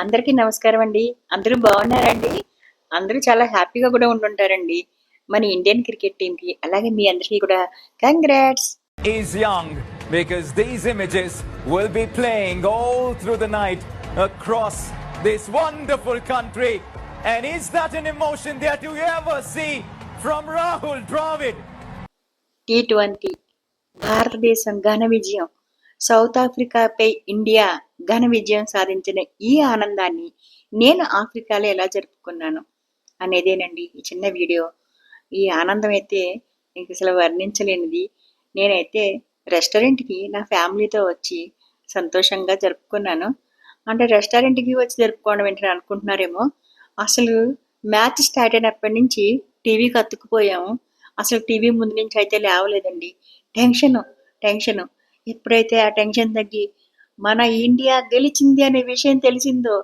అందరికీ నమస్కారం అండి. అందరూ బాగున్నారండి? అందరూ చాలా హ్యాపీగా కూడా ఉంటుంటారండి మన ఇండియన్ క్రికెట్ టీమ్కి అలాగే మీ అందరికీ కూడా. Congrats is young because these images will be playing all through the night across this wonderful country and is that an emotion that you ever see from Rahul Dravid T20 భారతదేశం ఘన విజయం. South ఆఫ్రికాపై India ఘన విజయం సాధించిన ఈ ఆనందాన్ని నేను ఆఫ్రికాలో ఎలా జరుపుకున్నాను అనేదేనండి ఈ చిన్న వీడియో. ఈ ఆనందం అయితే ఇంక అసలు వర్ణించలేనిది. నేనైతే రెస్టారెంట్కి నా ఫ్యామిలీతో వచ్చి సంతోషంగా జరుపుకున్నాను. అంటే రెస్టారెంట్కి వచ్చి జరుపుకోవడం ఏంటని అనుకుంటున్నారేమో అసలు మ్యాచ్ స్టార్ట్ అయినప్పటి నుంచి టీవీకి అతుక్కుపోయాము అసలు టీవీ ముందు నుంచి అయితే లేవలేదండి. Tension tension. ఎప్పుడైతే ఆ టెన్షన్ తగ్గి మన ఇండియా గెలిచింది అనే విషయం తెలిసిందో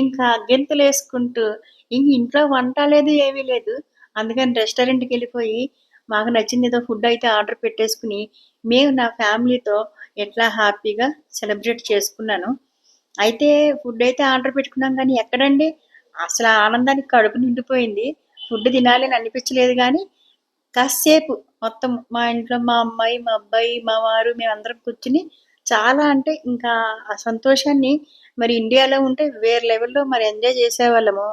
ఇంకా గెంతులేసుకుంటూ ఇంక ఇంట్లో వంట లేదు ఏమీ లేదు. అందుకని రెస్టారెంట్కి వెళ్ళిపోయి మాకు నచ్చింది ఏదో ఫుడ్ అయితే ఆర్డర్ పెట్టేసుకుని మేము నా ఫ్యామిలీతో ఎట్లా హ్యాపీగా సెలబ్రేట్ చేసుకున్నాను. అయితే ఫుడ్ అయితే ఆర్డర్ పెట్టుకున్నాం కానీ ఎక్కడండి? అసలు ఆనందానికి కడుపు నిండిపోయింది. ఫుడ్ తినాలి అని అనిపించలేదు కానీ కాసేపు మొత్తం మా ఇంట్లో మా అమ్మాయి మా అబ్బాయి మా వారు మేమందరం కూర్చుని చాలా అంటే ఇంకా ఆ సంతోషాన్ని మరి ఇండియాలో ఉంటే వేరే లెవెల్లో మరి ఎంజాయ్ చేసేవాళ్ళము.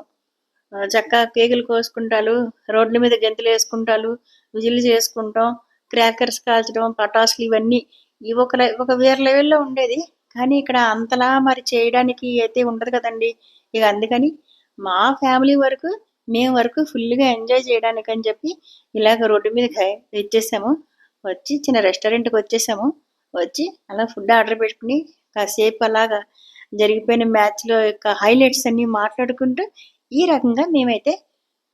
చక్కగా కేకులు కోసుకుంటాలు రోడ్ల మీద గెంతులు వేసుకుంటాలు విజిల్ చేసుకుంటాం క్రాకర్స్ కాల్చడం పటాసులు ఇవన్నీ ఇవి ఒక ఒక వేరే లెవెల్లో ఉండేది. కానీ ఇక్కడ అంతలా మరి చేయడానికి అయితే ఉండదు కదండి. ఇక అందుకని మా ఫ్యామిలీ వరకు మేము వరకు ఫుల్గా ఎంజాయ్ చేయడానికి అని చెప్పి ఇలాగ రోడ్డు మీద వచ్చేసాము. వచ్చి చిన్న రెస్టారెంట్కి వచ్చేసాము. వచ్చి అలా ఫుడ్ ఆర్డర్ పెట్టుకుని కాసేపు అలాగా జరిగిపోయిన మ్యాచ్లో యొక్క హైలైట్స్ అన్ని మాట్లాడుకుంటూ ఈ రకంగా మేమైతే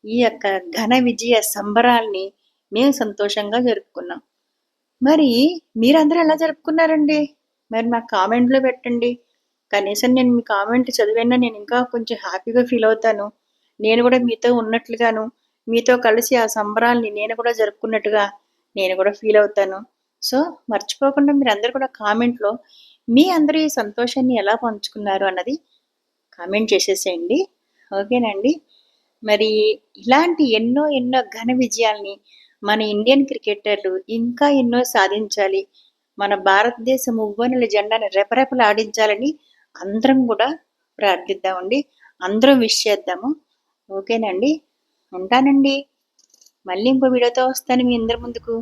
ఈ యొక్క ఘన విజయ సంబరాల్ని మేము సంతోషంగా జరుపుకున్నాం. మరి మీరందరూ ఎలా జరుపుకున్నారండి? మరి మా కామెంట్లో పెట్టండి. కనీసం నేను మీ కామెంట్ చదివినా నేను ఇంకా కొంచెం హ్యాపీగా ఫీల్ అవుతాను. నేను కూడా మీతో ఉన్నట్లుగాను మీతో కలిసి ఆ సంబరాల్ని నేను కూడా జరుపుకున్నట్టుగా నేను కూడా ఫీల్ అవుతాను. సో మర్చిపోకుండా మీరు కూడా కామెంట్లో మీ అందరూ ఈ సంతోషాన్ని ఎలా పంచుకున్నారు అన్నది కామెంట్ చేసేసేయండి. ఓకేనండి. మరి ఇలాంటి ఎన్నో ఎన్నో ఘన విజయాల్ని మన ఇండియన్ క్రికెటర్లు ఇంకా ఎన్నో సాధించాలి. మన భారతదేశం ఉవ్వనుల జెండాను రెపరెపలాడించాలని అందరం కూడా ప్రార్థిద్దామండి. అందరం విష్ చేద్దాము. ఓకేనండి. ఉంటానండి. మళ్ళీ ఇంకో వీడియోతో వస్తాను మీ అందరి ముందుకు.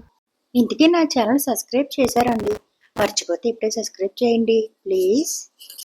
ఇంటికి నా ఛానల్ సబ్స్క్రైబ్ చేశారండి. మర్చిపోతే ఇప్పుడే సబ్స్క్రైబ్ చేయండి. ప్లీజ్.